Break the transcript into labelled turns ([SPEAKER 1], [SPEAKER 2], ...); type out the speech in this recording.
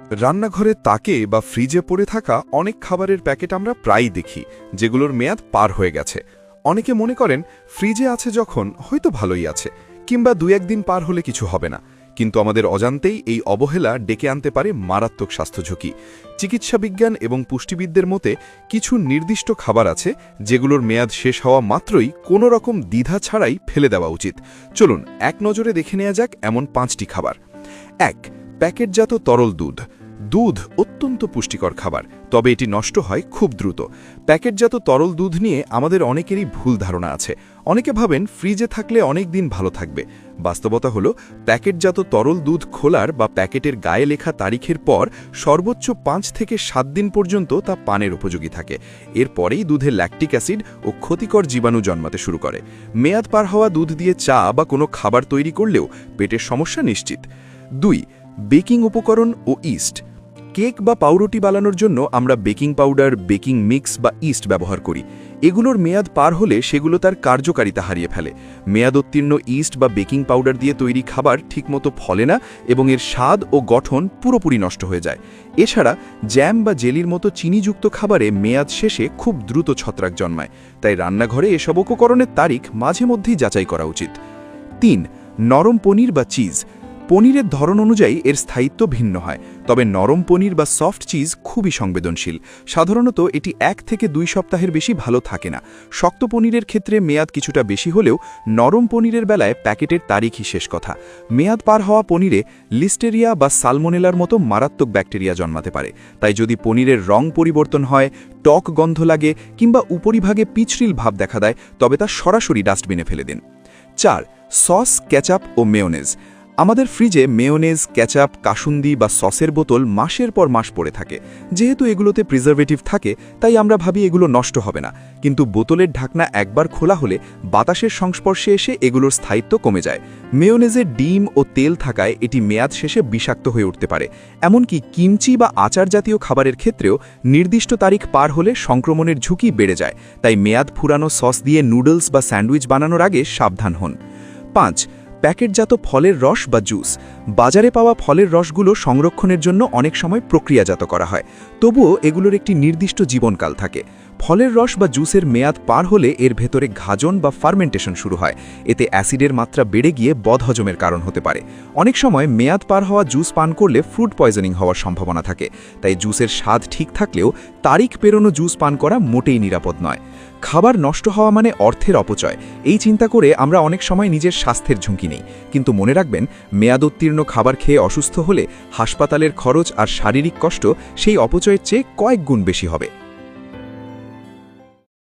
[SPEAKER 1] রান্নাঘরে তাকে বা ফ্রিজে পড়ে থাকা অনেক খাবারের প্যাকেট আমরা প্রায়ই দেখি, যেগুলোর মেয়াদ পার হয়ে গেছে। অনেকে মনে করেন, ফ্রিজে আছে যখন, হয়তো ভালোই আছে, কিংবা দু একদিন পার হলে কিছু হবে না। কিন্তু আমাদের অজান্তেই এই অবহেলা ডেকে আনতে পারে মারাত্মক স্বাস্থ্য ঝুঁকি। চিকিৎসা বিজ্ঞান এবং পুষ্টিবিদদের মতে, কিছু নির্দিষ্ট খাবার আছে, যেগুলোর মেয়াদ শেষ হওয়া মাত্রই কোনো রকম দ্বিধা ছাড়াই ফেলে দেওয়া উচিত। চলুন, এক নজরে দেখে নেওয়া যাক এমন পাঁচটি খাবার। এক প্যাকেটজাত তরল দুধ। দুধ অত্যন্ত পুষ্টিকর খাবার, তবে এটি নষ্ট হয় খুব দ্রুত। প্যাকেটজাত তরল দুধ নিয়ে আমাদের অনেকেরই ভুল ধারণা আছে। অনেকে ভাবেন ফ্রিজে থাকলে অনেক দিন ভালো থাকবে। বাস্তবতা হলো, প্যাকেটজাত তরল দুধ খোলার বা প্যাকেটের গায়ে লেখা তারিখের পর সর্বোচ্চ পাঁচ থেকে সাত দিন পর্যন্ত তা পানের উপযোগী থাকে। এরপরেই দুধে ল্যাকটিক অ্যাসিড ও ক্ষতিকর জীবাণু জন্মাতে শুরু করে। মেয়াদ পার হওয়া দুধ দিয়ে চা বা কোনো খাবার তৈরি করলেও পেটের সমস্যা নিশ্চিত। দুই বেকিং উপকরণ ও ইস্ট। কেক বা পাউরুটি বানানোর জন্য আমরা বেকিং পাউডার, বেকিং মিক্স বা ইস্ট ব্যবহার করি। এগুলোর মেয়াদ পার হলে সেগুলো তার কার্যকারিতা হারিয়ে ফেলে। মেয়াদোত্তীর্ণ ইস্ট বা বেকিং পাউডার দিয়ে তৈরি খাবার ঠিকমতো ফলে না এবং এর স্বাদ ও গঠন পুরোপুরি নষ্ট হয়ে যায়। এছাড়া জ্যাম বা জেলির মতো চিনিযুক্ত খাবারে মেয়াদ শেষে খুব দ্রুত ছত্রাক জন্মায়। তাই রান্নাঘরে এসব উপকরণের তারিখ মাঝে মধ্যেই যাচাই করা উচিত। তিন, নরম পনির বা চিজ। পনিরের ধরন অনুযায়ী এর স্থায়িত্ব ভিন্ন হয়, তবে নরম পনির বা সফট চিজ খুবই সংবেদনশীল। সাধারণত এটি এক থেকে দুই সপ্তাহের বেশি ভালো থাকে না। শক্ত পনিরের ক্ষেত্রে মেয়াদ কিছুটা বেশি হলেও নরম পনিরের বেলায় প্যাকেটের তারিখই শেষ কথা। মেয়াদ পার হওয়া পনিরে লিস্টেরিয়া বা সালমোনেলার মতো মারাত্মক ব্যাকটেরিয়া জন্মাতে পারে। তাই যদি পনিরের রং পরিবর্তন হয়, টক গন্ধ লাগে কিংবা উপরিভাগে পিছরিল ভাব দেখা দেয়, তবে তা সরাসরি ডাস্টবিনে ফেলে দিন। চার, সস ক্যাচাপ ও মেয়োনেজ। আমাদের ফ্রিজে মেয়োনেজ ক্যাচাপ কাসুন্দি বা সসের বোতল মাসের পর মাস পড়ে থাকে। যেহেতু এগুলোতে প্রিজারভেটিভ থাকে, তাই আমরা ভাবি এগুলো নষ্ট হবে না। কিন্তু বোতলের ঢাকনা একবার খোলা হলে বাতাসের সংস্পর্শে এসে এগুলোর স্থায়িত্ব কমে যায়। মেয়োনেজে ডিম ও তেল থাকায় এটি মেয়াদ শেষে বিষাক্ত হয়ে উঠতে পারে। এমনকি কিমচি বা আচার জাতীয় খাবারের ক্ষেত্রেও নির্দিষ্ট তারিখ পার হলে সংক্রমণের ঝুঁকি বেড়ে যায়। তাই মেয়াদ ফুরানো সস দিয়ে নুডলস বা স্যান্ডউইচ বানানোর আগে সাবধান হন। পাঁচ প্যাকেটজাত ফলের রস বা জুস। বাজারে পাওয়া ফলের রসগুলো সংরক্ষণের জন্য অনেক সময় প্রক্রিয়াজাত করা হয়। তবুও এগুলোর একটি নির্দিষ্ট জীবনকাল থাকে। ফলের রস বা জুসের মেয়াদ পার হলে এর ভেতরে ঘাজন বা ফার্মেন্টেশন শুরু হয়। এতে অ্যাসিডের মাত্রা বেড়ে গিয়ে বদহজমের কারণ হতে পারে। অনেক সময় মেয়াদ পার হওয়া জুস পান করলে ফ্রুট পয়জনিং হওয়ার সম্ভাবনা থাকে। তাই জুসের স্বাদ ঠিক থাকলেও তারিখ পেরোনো জুস পান করা মোটেই নিরাপদ নয়। খাবার নষ্ট হওয়া মানে অর্থের অপচয়। এই চিন্তা করে আমরা অনেক সময় নিজের স্বাস্থ্যের ঝুঁকি নেই। কিন্তু মনে রাখবেন মেয়াদোত্তীর্ণ খাবার খেয়ে অসুস্থ হলে হাসপাতালের খরচ আর শারীরিক কষ্ট সেই অপচয়ের চেয়ে কয়েক গুণ বেশি হবে।